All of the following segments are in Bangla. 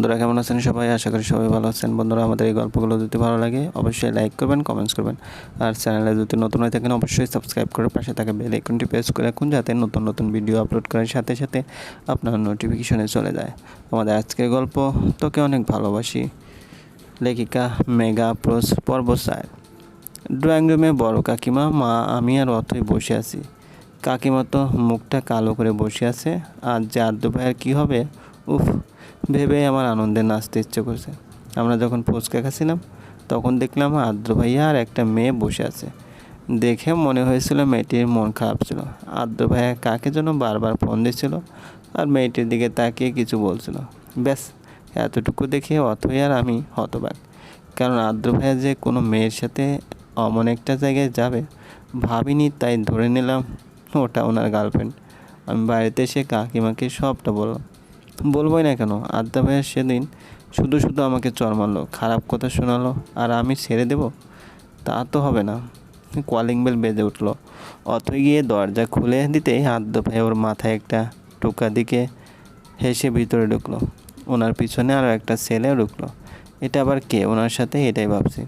বন্ধুরা কেমন আছেন সবাই? আশা করি সবাই ভালো আছেন। বন্ধুরা, আমাদের এই গল্পগুলো যদি ভালো লাগে, অবশ্যই লাইক করবেন কমেন্টস করবেন। আর চ্যানেলে যদি নতুন হয়ে থাকেন, অবশ্যই সাবস্ক্রাইব করে পাশে থাকা বেল আইকনটি প্রেস করে রাখুন, যাতে নতুন নতুন ভিডিও আপলোড করার সাথে সাথে আপনার নোটিফিকেশনে চলে যায়। আমাদের আজকের গল্প, তোকে অনেক ভালোবাসি। লেখিকা মেগা প্রোস পর্বসায়। ড্রয়িং রুমে বড় কাকিমা, মা, আমি আর অথই বসে আছি। কাকিমা তো মুখটা কালো করে বসে আছে। আর যে আদ্য ভাইয়ের কী হবে? উফ ভেবে আমার আনন্দে নাচতে ইচ্ছে করছে। আমরা যখন ফুচকা খাচ্ছিলাম, তখন দেখলাম আদ্র ভাইয়া আর একটা মেয়ে বসে আছে। দেখে মনে হয়েছিল মেয়েটির মন খারাপ ছিল। আদ্র ভাইয়া কাকে যেন বারবার ফোন দিচ্ছিল আর মেয়েটির দিকে তাকিয়ে কিছু বলছিল। ব্যাস, এতটুকু দেখে অথই আর আমি হতবাক। কারণ আদ্র ভাইয়া যে কোনো মেয়ের সাথে অমন একটা জায়গায় যাবে, ভাবিনি, তাই ধরে নিলাম ওটা ওনার গার্লফ্রেন্ড। আমি বাড়িতে এসে কাকিমাকে সবটা বললাম। বলবোই না কেন আদ্যা ভাইয়ের সেদিন শুধু শুধু আমাকে চর মারলো, খারাপ কথা শোনালো, আর আমি ছেড়ে দেব? তা তো হবে না। কলিং বেল বেজে উঠল। অথই গিয়ে দরজা খুলে দিতেই আদ্য ভাই ওর মাথায় একটা টোকা দিকে হেসে ভিতরে ঢুকলো। ওনার পিছনে আরও একটা ছেলেও ঢুকলো। এটা আবার কে? ওনার সাথে এটাই ভাবছি।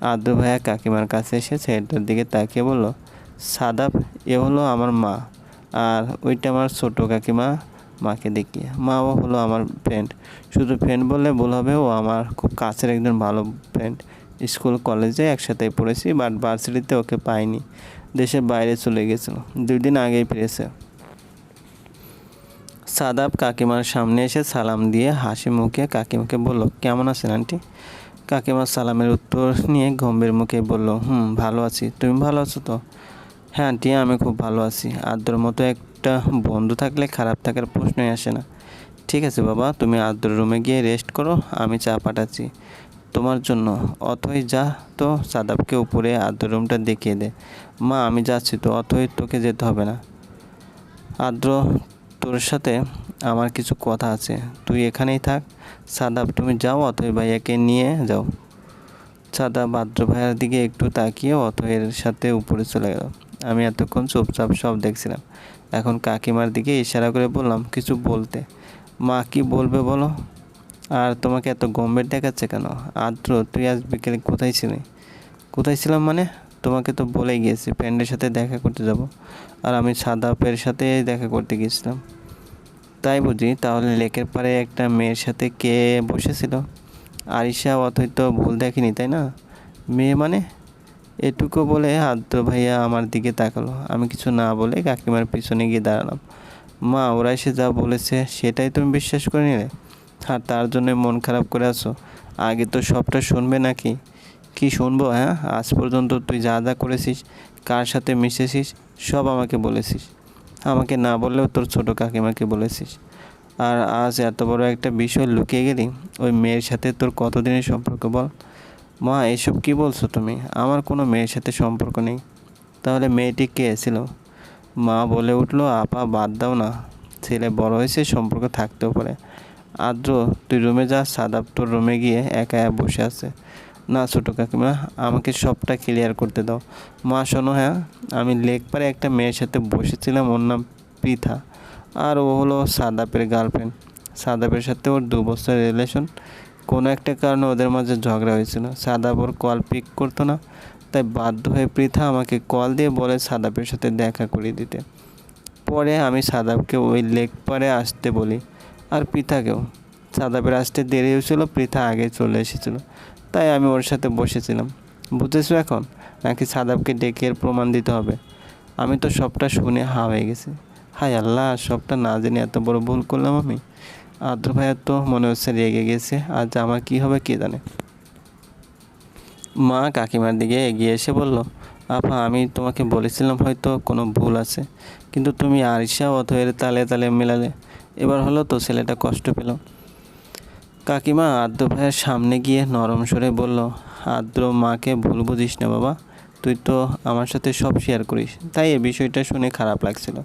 আদ্য ভাইয়া কাকিমার কাছে এসে ছেলেটার দিকে তাকিয়ে বলল, সাদাব, এ হলো আমার মা, আর ওইটা আমার ছোটো কাকিমা। মাকে দেখিয়ে মাও হলো আমার ফ্রেন্ড শুধু ফ্রেন্ড বললে ভুল হবে, ও আমার খুব কাছের একজন ভালো ফ্রেন্ড স্কুল, কলেজে একসাথে পড়েছি বাট ভার্সিটিতে ওকে পাইনি। দেশের বাইরে চলে গেছিল। দুই দিন আগেই ফিরেছে। সাদাব কাকিমার সামনে এসে সালাম দিয়ে হাসি মুখে কাকিমাকে বলল, কেমন আছেন আন্টি? কাকিমা সালামের উত্তর নিয়ে গম্ভীর মুখে বলল, হুম, ভালো আছি। তুমি ভালো আছো তো? হ্যাঁ আন্টি, আমি খুব ভালো আছি। আদ্রর মতো একটা বন্ধু থাকলে খারাপ থাকার প্রশ্নই আসে না। ঠিক আছে বাবা, তুমি আদ্র রুমে গিয়ে রেস্ট করো, আমি চা পাঠাচ্ছি। তোমার জন্য। অথই যা তো সাদাবকে উপরে আদ্র রুমটা দেখিয়ে দে। মা, আমি যাচ্ছি তো, অথই তোকে যেতে হবে না। আদ্র, তোর সাথে আমার কিছু কথা আছে। তুই এখানেই থাক। সাদাব তুমি যাও, অথই ভাইয়াকে নিয়ে যাও। সাদাব আদ্র ভাইয়ার দিকে একটু তাকিয়ে অথয়ের সাথে উপরে চলে গেল। আমি এতক্ষণ চুপচাপ সব দেখছিলাম। এখন কাকিমার দিকে ইশারা করে বললাম, কিছু বলতে। মা, কি বলবে বলো? আর তোমাকে এত গম্ভীর দেখাচ্ছে কেন? আদ্র, তুই আজ বিকেলে কোথায় ছিলি? কোথায় ছিলাম মানে? তোমাকে তো বলেই গিয়েছি, ফ্রেন্ডের সাথে দেখা করতে যাব। আর আমি সাদাপের সাথে দেখা করতে গিয়েছিলাম। তাই বুঝি তাহলে লেকের পাড়ে একটা মেয়ের সাথে কে বসেছিল? আরিশা, অথই তো ভুল দেখেনি, তাই না? মেয়ে মানে? এটুকু বলে আদ্র ভাইয়া, আমার দিকে তাকালো। আমি কিছু না বলে কাকিমার পিছনে গিয়ে দাঁড়ালাম। মা, ওরা এসে যা বলেছে, সেটাই তুমি বিশ্বাস করে নিলে? আর তার জন্য মন খারাপ করে আছো? আগে তো সবটা শুনবে নাকি? কি শুনব হ্যাঁ? আজ পর্যন্ত তুই যা যা করেছিস, কার সাথে মিশেছিস, সব আমাকে বলেছিস। আমাকে না বললেও তোর ছোটো কাকিমাকে বলেছিস। আর আজ এত বড় একটা বিষয় লুকিয়ে গেলি, ওই মেয়ের সাথে তোর কতদিনের সম্পর্ক বল? মা, এসব কি বলছো তুমি? আমার কোনো মেয়ের সাথে সম্পর্ক নেই। তাহলে মেয়েটি কে ছিল? মা বলে উঠল, আপা, বাদ দাও না। ছেলে বড় হয়েছে, সম্পর্ক থাকতেও পারে। আদ্র, তুই রুমে যা। সাদাব তোর রুমে গিয়ে একা একা বসে আছে। না ছোটো কাকিমা, আমাকে সবটা ক্লিয়ার করতে দাও। মা, শোনো হ্যাঁ আমি লেক পারে একটা মেয়ের সাথে বসেছিলাম, ওর নাম পৃথা। আর ও হলো সাদাপের গার্লফ্রেন্ড সাদাপের সাথে ওর দু বছরের রিলেশন কোনো একটা কারণে ওদের মাঝে ঝগড়া হয়েছিল। সাদাপ ওর কল পিক করতো না। তাই বাধ্য হয়ে পৃথা আমাকে কল দিয়ে বলে সাদাপের সাথে দেখা করিয়ে দিতে। পরে আমি সাদাবকে ওই লেক পারে আসতে বলি। আর পৃথাকেও। সাদাবের আসতে দেরি হয়েছিল, পৃথা আগে চলে এসেছিল। তাই আমি ওর সাথে বসেছিলাম। বুঝেছ এখন? নাকি সাদাবকে ডেকে এর প্রমাণ দিতে হবে? আমি তো সবটা শুনে হা হয়ে গেছি। হায় আল্লাহ, সবটা না জেনে এত বড় ভুল করলাম আমি। আদ্র ভাইয়ার তো মনে হচ্ছে রেগে গেছে। আজ আমার কি হবে কে জানে? মা কাকিমার দিকে এগিয়ে এসে বলল, আপা, আমি তোমাকে বলেছিলাম হয়তো কোনো ভুল আছে, কিন্তু তুমি আরিশা অথয়ের তালে তালে মেলালে। এবার হলো তো ছেলেটা কষ্ট পেল। কাকিমা আদ্র ভাইয়ের সামনে গিয়ে নরম সরে বলল, আদ্র, মাকে ভুল বুঝিস না বাবা, তুই তো আমার সাথে সব শেয়ার করিস। তাই এ বিষয়টা শুনে খারাপ লাগছিল।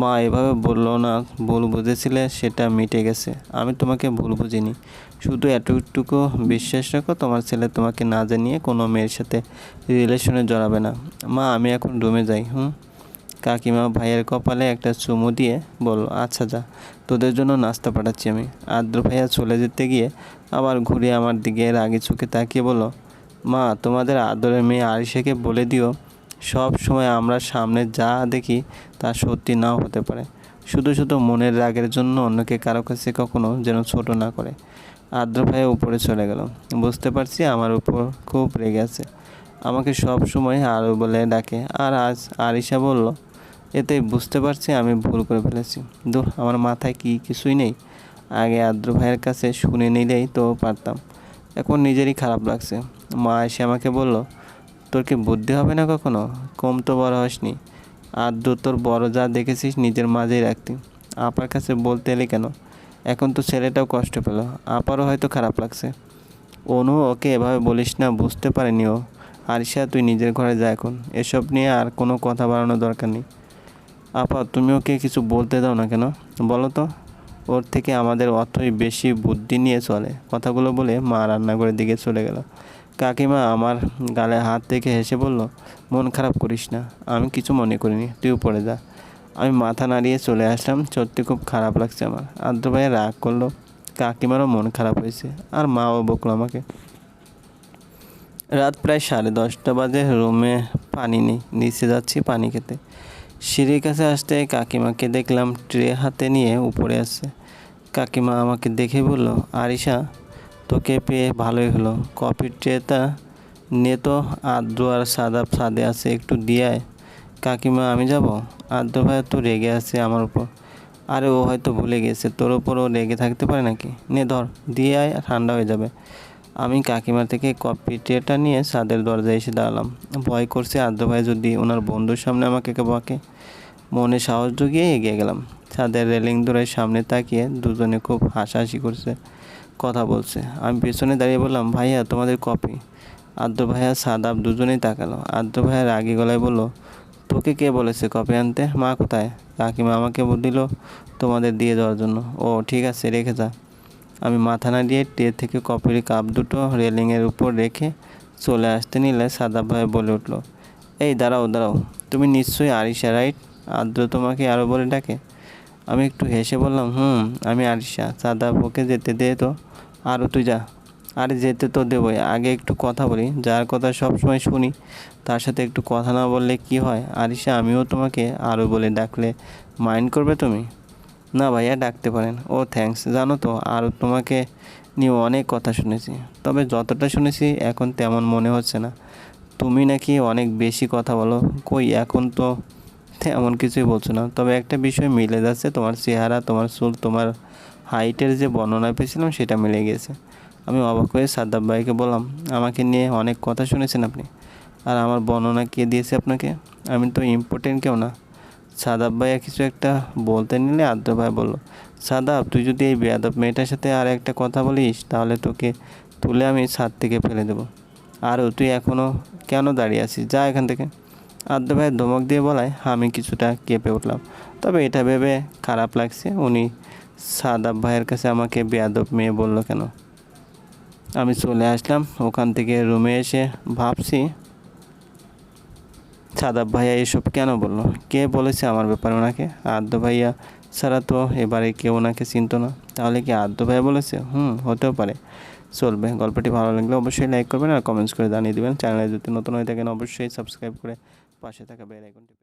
মা এভাবে বলল না, ভুল বুঝেছিলে, সেটা মিটে গেছে। আমি তোমাকে ভুল বুঝিনি। শুধু এতটুকু বিশ্বাস রাখো, তোমার ছেলে তোমাকে না জানিয়ে কোনো মেয়ের সাথে রিলেশনে জড়াবে না। মা, আমি এখন রুমে যাই, হুম? কাকিমা ভাইয়ের কপালে একটা চুমু দিয়ে বলল আচ্ছা যা, তোদের জন্য নাস্তা পাঠাচ্ছি আমি। আদ্র ভাইয়া চলে যেতে গিয়ে আবার ঘুরে আমার দিকে রাগে চোখে তাকিয়ে বলল, মা, তোমাদের আদরের মেয়ে আরিশাকে বলে দিও সব সময় আমরা সামনে যা দেখি তা সত্যি নাও হতে পারে। শুধু শুধু মনের রাগের জন্য অন্যকে কারও কাছে কখনো যেন ছোট না করে। আদ্র ভাইয়া উপরে চলে গেল। বুঝতে পারছি আমার উপর খুব রেগে আছে। আমাকে সব সময় আরও বলে ডাকে। আর আজ আরিশা বলল, এতে বুঝতে পারছি আমি ভুল করে ফেলেছি। দূর আমার মাথায় কি কিছুই নেই? আগে আদ্র ভাইয়ের কাছে শুনে নিলেই তো পারতাম। এখন নিজেরই খারাপ লাগছে। মা এসে আমাকে বলল তোর কি বুদ্ধি হবে না কখনো? কম তো বড় হসনি। আদ্র তোর বড় যা দেখেছিস নিজের মাঝেই রাখতি। আপার কাছে বলতে এলি কেন? এখন তো ছেলেটাও কষ্ট পেল। আপারও হয়তো খারাপ লাগছে। অনু, ওকে এভাবে বলিস না, বুঝতে পারেনি ও। আরিশা, তুই নিজের ঘরে যা এখন। এসব নিয়ে আর কোনো কথা বাড়ানোর দরকার নেই। আপা, তুমি ওকে কিছু বলতে দাও না কেন? বলো তো। ওর থেকে আমাদের অতই বেশি বুদ্ধি নিয়ে চলে। কথাগুলো বলে মা রান্নাঘরের দিকে চলে গেল। কাকিমা আমার গালে হাত থেকে হেসে বলল, মন খারাপ করিস না, আমি কিছু মনে করিনি, তুই উপরে যা। আমি মাথা নাড়িয়ে চলে আসলাম, সত্যি খুব খারাপ লাগছে আমার। আদ্র ভাইয়া রাগ করল, কাকিমারও মন খারাপ হয়েছে, আর মাও বকলো আমাকে। রাত প্রায় সাড়ে দশটা বাজে, রুমে পানি নেই, নিচে যাচ্ছি পানি খেতে। সিঁড়ির কাছে আসতে কাকিমাকে দেখলাম, ট্রে হাতে নিয়ে উপরে আসছে। কাকিমা আমাকে দেখে বলল, আরিশা তোকে পেয়ে ভালোই হলো। কফির ট্রেটা নে তো, আদ্র আর সাদা সাদে আছে, একটু দিয়ে আয় কাকিমা, আমি যাব? আদ্র ভাই তো রেগে আছে আমার উপর। আরে, ও হয়তো ভুলে গেছে। তোর ওপর ও রেগে থাকতে পারে নাকি? নে, ধর। দিয়ে আয় ঠান্ডা হয়ে যাবে। আমি কাকিমা থেকে কপি ট্রেটা নিয়ে ছাদের দরজায় এসে দাঁড়ালাম। ভয় করছে আদ্র ভাই যদি ওনার বন্ধুর সামনে আমাকে বাকে। মনে সাহস জুগিয়ে এগিয়ে গেলাম। ছাদের রেলিং ধরে সামনে তাকিয়ে দুজনে খুব হাসাহাসি করছে। কথা বলছে। আমি পেছনে দাঁড়িয়ে বললাম, ভাইয়া, তোমাদের কপি? আদ্র ভাইয়া সাদাব দুজনেই তাকালো। আদ্র ভাইয়া রাগি গলায় বলল, তোকে কে বলেছে কপি আনতে? মা কোথায়? কাকিমা আমাকে দিল, তোমাদের দিয়ে দেওয়ার জন্য। ও, ঠিক আছে, রেখে যা। আমি মাথা না দিয়ে ট্রে থেকে কপির কাপ দুটো রেলিংয়ের উপর রেখে চলে আসতে নিলে সাদা ভাই বলে উঠল, এই, দাঁড়াও দাঁড়াও। তুমি নিশ্চয়ই আরিশা, রাইট? আদ্র তোমাকে আরও বলে ডাকে? আমি একটু হেসে বললাম, হুম, আমি আরিশা। সাদা ওকে যেতে দে তো। আরও তুই যা। আরে যেতে তো দেবই। আগে একটু কথা বলি। যার কথা সব সময় শুনি, তার সাথে একটু কথা না বললে কি হয়? আরিশা, আমিও তোমাকে আরও বলে ডাকলে মাইন্ড করবে তুমি? না ভাইয়া, ডাকতে পারেন। ও থ্যাংকস জানো তো, আর তোমাকে নিয়ে অনেক কথা শুনেছি। তবে যতটা শুনেছি, এখন তেমন মনে হচ্ছে না। তুমি নাকি অনেক বেশি কথা বলো। কই, এখন তো তেমন কিছুই বলছো না। তবে একটা বিষয় মিলে যাচ্ছে। তোমার চেহারা, তোমার চুল, তোমার হাইটের যে বর্ণনা পেয়েছিলাম সেটা মিলে গেছে। আমি অবাক হয়ে সাদ্দাব ভাইকে বললাম, আমাকে নিয়ে অনেক কথা শুনেছেন আপনি। আর আমার বর্ণনা কে দিয়েছে আপনাকে? আমি তো ইম্পর্টেন্ট কেউ না। সাদাব ভাইয়া কিছু একটা বলতে নিলে আদ্র ভাই বলল সাদাব তুই যদি এই বেয়াদব মেয়েটার সাথে আর একটা কথা বলিস, তাহলে তোকে তুলে আমি ছাদ থেকে ফেলে দেবো। আর, তুই এখনও কেন দাঁড়িয়ে আছিস? যা এখান থেকে। আদ্র ভাইয়ের ধমক দিয়ে বলায়, আমি কিছুটা কেঁপে উঠলাম। তবে এটা ভেবে খারাপ লাগছে। উনি সাদাব ভাইয়ের কাছে আমাকে বেয়াদব মেয়ে বলল কেন? আমি চলে আসলাম, ওখান থেকে রুমে এসে ভাবছি, সাদাব ভাইয়া এসব কেন বলল? কে বলেছে আমার ব্যাপারে ওনাকে? আদ্য ভাইয়া ছাড়া তো এবারে কেউ ওনাকে চিনত না। তাহলে কি আদ্য ভাইয়া বলেছে? হুম, হতেও পারে। চলবে, গল্পটি ভালো লাগলে অবশ্যই লাইক করবেন আর কমেন্টস করে জানিয়ে দেবেন। চ্যানেলে যদি নতুন হয়ে থাকেন, অবশ্যই সাবস্ক্রাইব করে পাশে থাকা বেল আইকনটি